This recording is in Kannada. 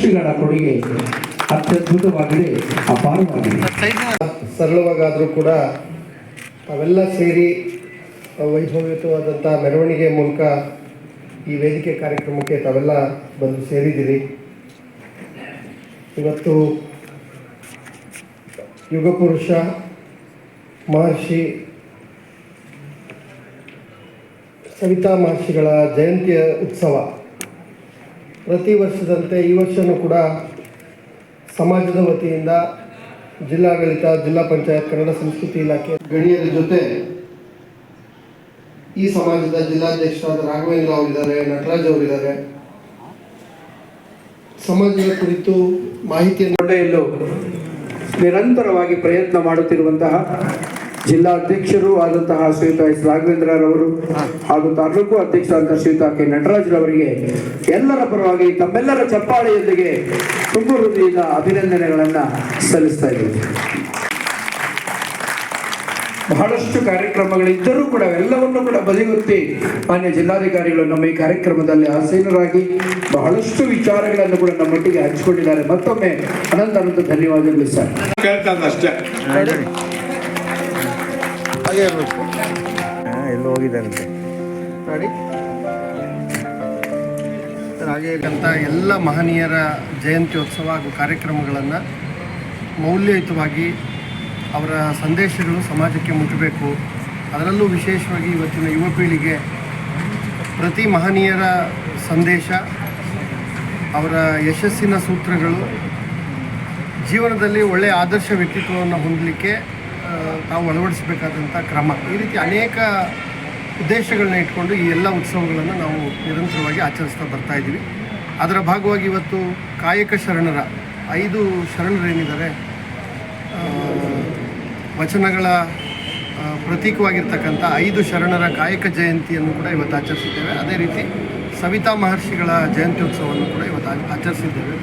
ಕೊಡುಗೆ ಅತ್ಯದ್ಭುತವಾಗಿದೆ, ಅಪಾರವಾಗಿದೆ. ಸರಳವಾಗಾದರೂ ಕೂಡ ಅವೆಲ್ಲ ಸೇರಿ ವೈಭವಯುತವಾದಂಥ ಮೆರವಣಿಗೆ ಮೂಲಕ ಈ ವೇದಿಕೆ ಕಾರ್ಯಕ್ರಮಕ್ಕೆ ತಾವೆಲ್ಲ ಬಂದು ಸೇರಿದ್ದೀರಿ. ಇವತ್ತು ಯುಗಪುರುಷ ಮಹರ್ಷಿ, ಸವಿತಾ ಮಹರ್ಷಿಗಳ ಜಯಂತಿಯ ಉತ್ಸವ. ಪ್ರತಿ ವರ್ಷದಂತೆ ಈ ವರ್ಷವೂ ಕೂಡ ಸಮಾಜದ ವತಿಯಿಂದ ಜಿಲ್ಲಾಡಳಿತ, ಜಿಲ್ಲಾ ಪಂಚಾಯತ್, ಕನ್ನಡ ಸಂಸ್ಕೃತಿ ಇಲಾಖೆ ಗಣಿಯರ ಜೊತೆ ಈ ಸಮಾಜದ ಜಿಲ್ಲಾಧ್ಯಕ್ಷರಾದ ರಾಘವೇಂದ್ರ ಅವರಿದ್ದಾರೆ, ನಟರಾಜ್ ಅವರಿದ್ದಾರೆ. ಸಮಾಜದ ಕುರಿತು ಮಾಹಿತಿಯನ್ನು ನಿರಂತರವಾಗಿ ಪ್ರಯತ್ನ ಮಾಡುತ್ತಿರುವಂತಹ ಜಿಲ್ಲಾಧ್ಯಕ್ಷರು ಆದಂತಹ ಶ್ರೀಯುತ ಎಸ್ ರಾಘವೇಂದ್ರರವರು ಹಾಗೂ ತಾಲೂಕು ಅಧ್ಯಕ್ಷರಾದಂತಹ ಶ್ರೀಯುತ ಕೆ ನಟರಾಜ್ರವರಿಗೆ ಎಲ್ಲರ ಪರವಾಗಿ ತಮ್ಮೆಲ್ಲರ ಚಪ್ಪಾಳೆಯೊಂದಿಗೆ ತುಂಬ ಹೃದಯದ ಅಭಿನಂದನೆಗಳನ್ನ ಸಲ್ಲಿಸ್ತಾ ಇದ್ದೀವಿ ಬಹಳಷ್ಟು ಕಾರ್ಯಕ್ರಮಗಳಿದ್ದರೂ ಕೂಡ ಎಲ್ಲವನ್ನೂ ಕೂಡ ಬದಿಗೊತ್ತಿ ಮಾನ್ಯ ಜಿಲ್ಲಾಧಿಕಾರಿಗಳು ನಮ್ಮ ಈ ಕಾರ್ಯಕ್ರಮದಲ್ಲಿ ಆಸೀನರಾಗಿ ಬಹಳಷ್ಟು ವಿಚಾರಗಳನ್ನು ಕೂಡ ನಮ್ಮೊಟ್ಟಿಗೆ ಹಂಚಿಕೊಂಡಿದ್ದಾರೆ. ಮತ್ತೊಮ್ಮೆ ಅನಂತ ಅನಂತ ಧನ್ಯವಾದಗಳು ಸರ್. ಅಷ್ಟೇ ಎಲ್ಲೋ ನೋಡಿ ಎಲ್ಲ ಮಹನೀಯರ ಜಯಂತ್ಯೋತ್ಸವ ಹಾಗೂ ಕಾರ್ಯಕ್ರಮಗಳನ್ನು ಮೌಲ್ಯಯುತವಾಗಿ ಅವರ ಸಂದೇಶಗಳು ಸಮಾಜಕ್ಕೆ ಮುಟ್ಟಬೇಕು. ಅದರಲ್ಲೂ ವಿಶೇಷವಾಗಿ ಇವತ್ತಿನ ಯುವ ಪೀಳಿಗೆ ಪ್ರತಿ ಮಹನೀಯರ ಸಂದೇಶ, ಅವರ ಯಶಸ್ಸಿನ ಸೂತ್ರಗಳು, ಜೀವನದಲ್ಲಿ ಒಳ್ಳೆಯ ಆದರ್ಶ ವ್ಯಕ್ತಿತ್ವವನ್ನು ಹೊಂದಲಿಕ್ಕೆ ತಾವು ಅಳವಡಿಸಬೇಕಾದಂಥ ಕ್ರಮ. ಈ ರೀತಿ ಅನೇಕ ಉದ್ದೇಶಗಳನ್ನ ಇಟ್ಕೊಂಡು ಈ ಎಲ್ಲ ಉತ್ಸವಗಳನ್ನು ನಾವು ನಿರಂತರವಾಗಿ ಆಚರಿಸ್ತಾ ಬರ್ತಾ ಇದ್ದೀವಿ. ಅದರ ಭಾಗವಾಗಿ ಇವತ್ತು ಕಾಯಕ ಶರಣರ ಐದು ಶರಣರೇನಿದ್ದಾರೆ ವಚನಗಳ ಪ್ರತೀಕವಾಗಿರ್ತಕ್ಕಂಥ ಐದು ಶರಣರ ಕಾಯಕ ಜಯಂತಿಯನ್ನು ಕೂಡ ಇವತ್ತು ಆಚರಿಸಿದ್ದೇವೆ. ಅದೇ ರೀತಿ ಸವಿತಾ ಮಹರ್ಷಿಗಳ ಜಯಂತ್ಯೋತ್ಸವವನ್ನು ಕೂಡ ಇವತ್ತು ಆಚರಿಸಿದ್ದೇವೆ.